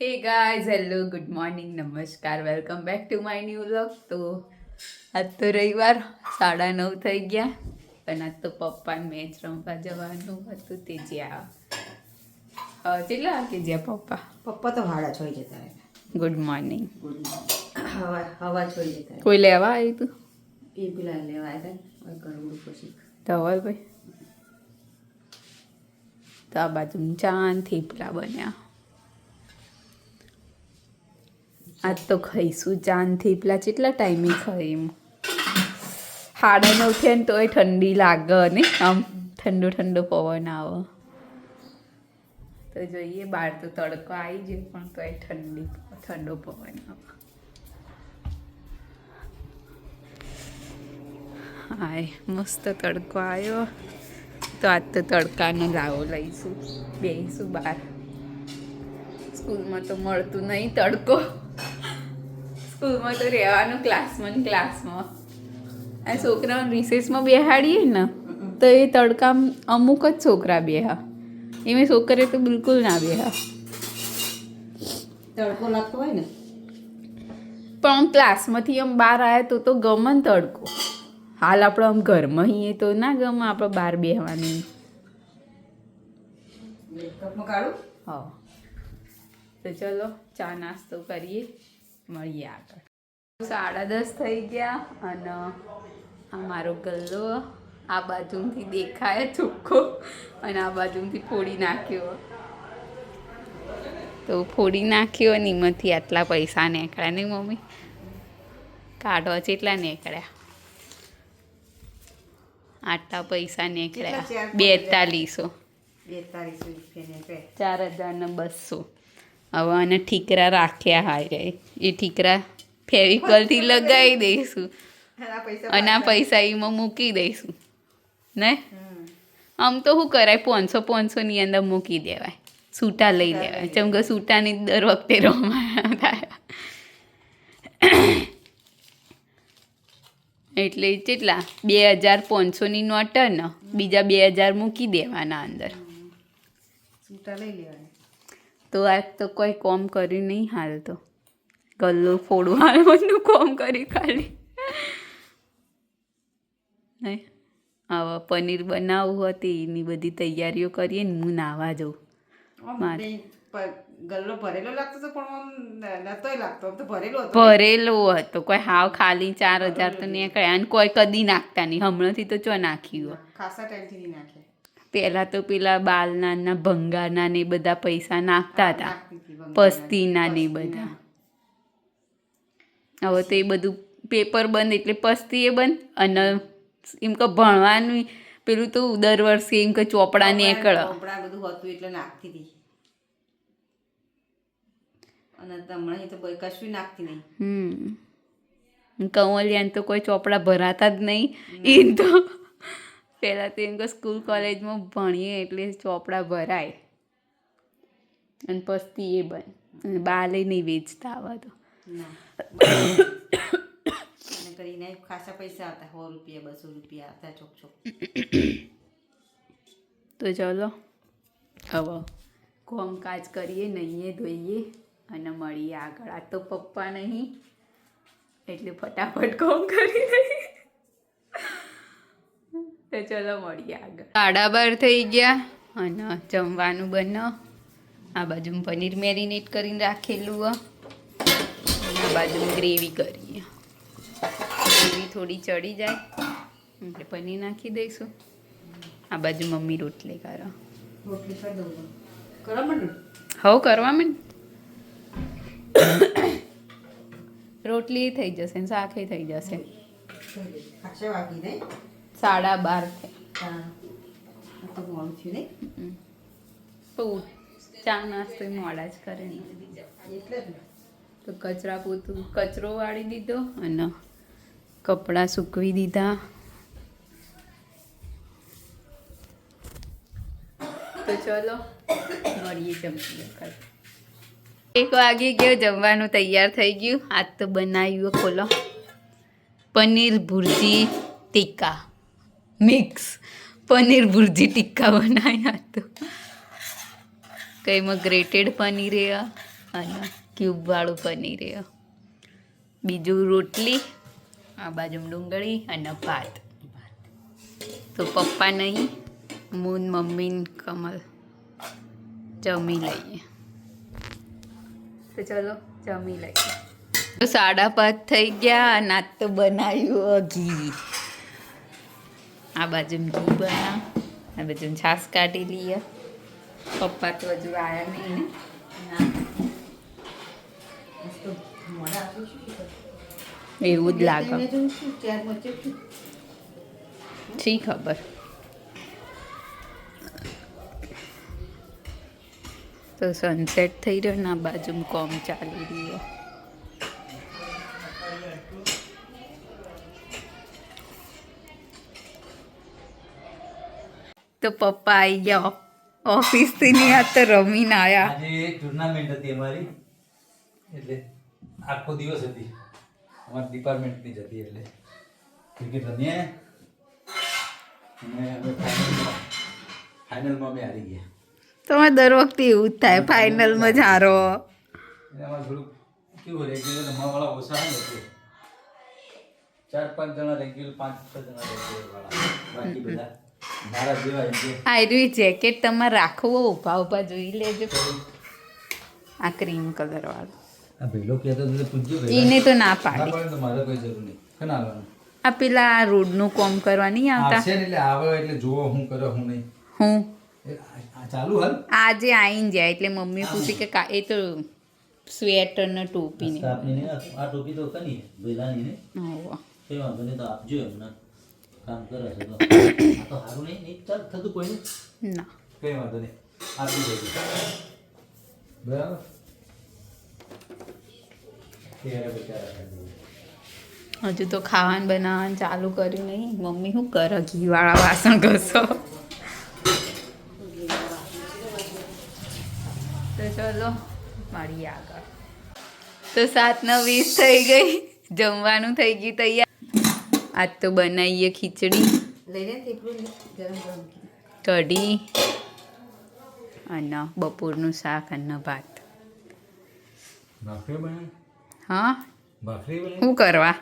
Hey guys hello good morning નમસ્કાર welcome back to my new vlog તો આજ તો રવિવાર સાડા નવ થઈ ગયા પણ આજ તો પપ્પા મેચ રમવા જવાનું હતું તે જ્યાં કેટલા વાગે જ્યાં પપ્પા? પપ્પા તો હાડા છોઈ જતા રહ્યા ગુડ મોર્નિંગ હવા હવા છોઈ જતા કોઈ લેવા આવ્યું તું? એ પેલા લેવા આવ્યા હતા ને કરોડ પછી. ધવલભાઈ તો આ બાજુ ચાંદ થેપલા બન્યા. આજ તો ખાઈશું ચાંદથી પેલા કેટલા ટાઈમે ખાઈ એમ સાડા નવ થયા ને તોય ઠંડી લાગે ને. આમ ઠંડો ઠંડો પવન આવે. તો જોઈએ, બહાર તો તડકો આવી જાય પણ તોય ઠંડી, ઠંડો પવન આવે. હાય, મસ્ત તડકો આવ્યો. તો આજ તો તડકાનો લાવો લઈશું. બેસીશું બહાર. સ્કૂલમાં તો મળતું નહીં તડકો. સ્કૂલમાં તો રહેવાનું ક્લાસમાં ક્લાસમાં. આ છોકરાઓને રિસેસમાં બેહાડીએ ને તો એ તડકા અમુક જ છોકરા બેહા. એમાં છોકરે તો બિલકુલ ના બેહા. તડકો લાગતો હોય ને? પણ આમ ક્લાસમાંથી આમ બહાર આવ્યા તો તો ગમે ને તડકો. હાલ આપણે આમ ઘરમાં હીએ તો ના ગમે આપણે બહાર બેહવાની. તો ચલો ચા નાસ્તો કરીએ. મળીએ આગળ સાડા દસ થઈ ગયા અને આ મારો ગલ્લો આ બાજુથી દેખાય ચોખ્ખો અને આ બાજુથી ફોડી નાખ્યો. તો ફોડી નાખ્યો અને એમાંથી આટલા પૈસા નીકળ્યા નહીં મમ્મી? કાઢવા જેટલા નીકળ્યા. આટલા પૈસા નીકળ્યા. બેતાલીસો. ચાર હજાર ને બસો. હવે આને ઠીકરા રાખ્યા હારે એ ઠીકરા ફેવિકોલથી લગાવી દઈશું. અને આ પૈસા એમાં મૂકી દઈશું. ને? આમ તો શું કરાય? પાંચસો પાંચસોની અંદર મૂકી દેવાય. સૂટા લઈ લેવાય. જેમ કે સૂટાની દર વખતે રમવા થાય. એટલે કેટલા? બે હજાર પાંચસોની નોટ ને બીજા બે હજાર મૂકી દેવાના અંદર. સૂટા લઈ લેવાના તો આ તો કોઈ કોમ કર્યું નહીં હાલ તો. ગલ્લો ફોડવા બધું કોમ કરી ખાલી. નહીં આવા પનીર બનાવવું હતી એની બધી તૈયારીઓ કરીએ ને હું નાવા જાઉં. મારે. ગલ્લો ભરેલો લાગતો હતો પણ આમ લાગતો. તો ભરેલો હતો. ભરેલો હતો. કોઈ હાવ ખાલી ચાર હજાર તો નીકળ્યા અને કોઈ કદી નાખતા નહીં. હમણાંથી તો ચો નાખ્યું ખાસા ટાઈમથી નહીં નાખે. પહેલાં તો પેલા બાલના ભંગારના ને બધા પૈસા નાખતા હતા. પસ્તીના ને બધા. હવે તો એ બધું પેપર બંધ એટલે પસ્તી એ બંધ અને એમ કે ભણવાનું પેલું તો દર વર્ષે એમ કે ચોપડા નીકળ ચોપડા બધું હતું એટલે નાખતી હતી. અને હમણાં તો કોઈ કશું નાખતી નહીં. હમ. કંવલિયાને તો કોઈ ચોપડા ભરાતા જ નહીં. એ તો પહેલાં તો એમ કે સ્કૂલ કોલેજમાં ભણીએ એટલે ચોપડા ભરાય. અને પસ્તી એ બન. અને બાલે નહીં વેચતા આવા તો. કરીને ખાસા પૈસા આવતા સો રૂપિયા બસો રૂપિયા આવતા ચોક ચોક. તો ચાલો હવે કામકાજ કરીએ નહીએ ધોઈએ અને મળીએ આગળ. આ તો પપ્પા નહીં એટલે ફટાફટ કામ કરી દઈએ તો ચલો મળીએ આગળ. સાડા બાર થઈ ગયા અને જમવાનું બનો આ બાજુ પનીર મેરિનેટ કરીને રાખેલું આ આ બાજુ ગ્રેવી કરીએ. ગ્રેવી થોડી ચડી જાય. એટલે પનીર નાખી દઈશું. આ બાજુ મમ્મી રોટલી કરો. હવ કરવા મને રોટલી થઈ જશે ને શાકે થઈ જશે. સાડા બાર થયા. તો ચા નાસ્તો મોડા જ કરે ને. તો કચરા પોતું કચરો વાળી દીધો અને કપડાં સૂકવી દીધા. તો ચલો મળીએ જમતી વખત. એક વાગી ગયો જમવાનું તૈયાર થઈ ગયું. આજ તો બનાવ્યું ખોલો. પનીર ભુરજી ટીક્કા મિક્સ પનીર ભુરજી ટીક્કા બનાવ્યા તો. કંઈમાં ગ્રેટેડ પનીર રહ્યા અને ક્યુબવાળું પનીર રહ્યા બીજું રોટલી, આ બાજુ ડુંગળી અને ભાત. તો પપ્પા નહીં મૂન મમ્મી કમલ જમી લઈએ. તો ચલો, જમી લઈએ. તો સાડા પાંચ થઈ ગયા અને આજ તો બનાવ્યું, ઘી. આ બાજુ ઘી બના આ બાજુ છાશ કાઢી લઈએ. પપ્પા તો હજુ આવ્યા નહીં ને. એવું જ લાગે. શી ખબર? તો સનસેટ થઈ રહ્યો ને આ બાજુ કોમ ચાલી રહ્યો. તો પપ્પા આવી ગયા ઓફિસથી ની આ તો રમીને આવ્યા આજે એક ટુર્નામેન્ટ હતી અમારી. એટલે આખો દિવસ હતી. અમારી ડિપાર્ટમેન્ટની જ હતી એટલે. ક્રિકેટ રમીએ. અને અમે ફાઇનલમાં અમે હારી ગયા. તમે દર વખતે એવું જ થાય ફાઇનલમાં જ હારો. એમાં થોડુંક કેવું રેગ્યુલર રમવાવાળા ઓછા ને એટલે ચાર પાંચ જણા રેગ્યુલર પાંચ છ જણા રેગ્યુલર વાળા. બાકી બધા આર્યું જેકેટ તમારે રાખવો ઊભા ઊભા જોઈ લેજો. આ ક્રીમ કલર વાળું એને તો ના ના પાડી આ પેલા રોડનું કોમ કરવા નહીં આવતા? એટલે જોવો હું કરો હું નહીં. હું? ચાલુ હાલ? આજે આવીને જાય એટલે મમ્મી પૂછી કે કા એ તો સ્વેટર ને ટોપી ને. આ ટોપી તો કની ભેલાની ને? નહીં તો આપજો એમને. કામ કરે છે તો. આ તો સારું નહીં નહીં ચાલ થતું કોઈ નહીં. ના. કઈ વાંધો નહીં. આપી દેજો. બરાબર. હજુ તો ખાવાનું બનાવવાનું ચાલુ કર્યું નહીં. મમ્મી શું કરે? ઘીવાળા વાસણ ઘસો. તો ચલો મળીએ આગળ. તો સાત વીસ થઈ ગઈ. જમવાનું થઈ ગયું તૈયાર. આજ તો બનાવીએ ખીચડી. લઈને થેપલું લે, ગરમ ગરમ કઢી અને બપોરનું શાક અને ભાત. ભાખરી હા? શું કરવા?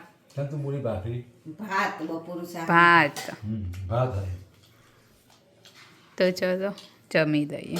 ભાત તો ચલો જમી દઈએ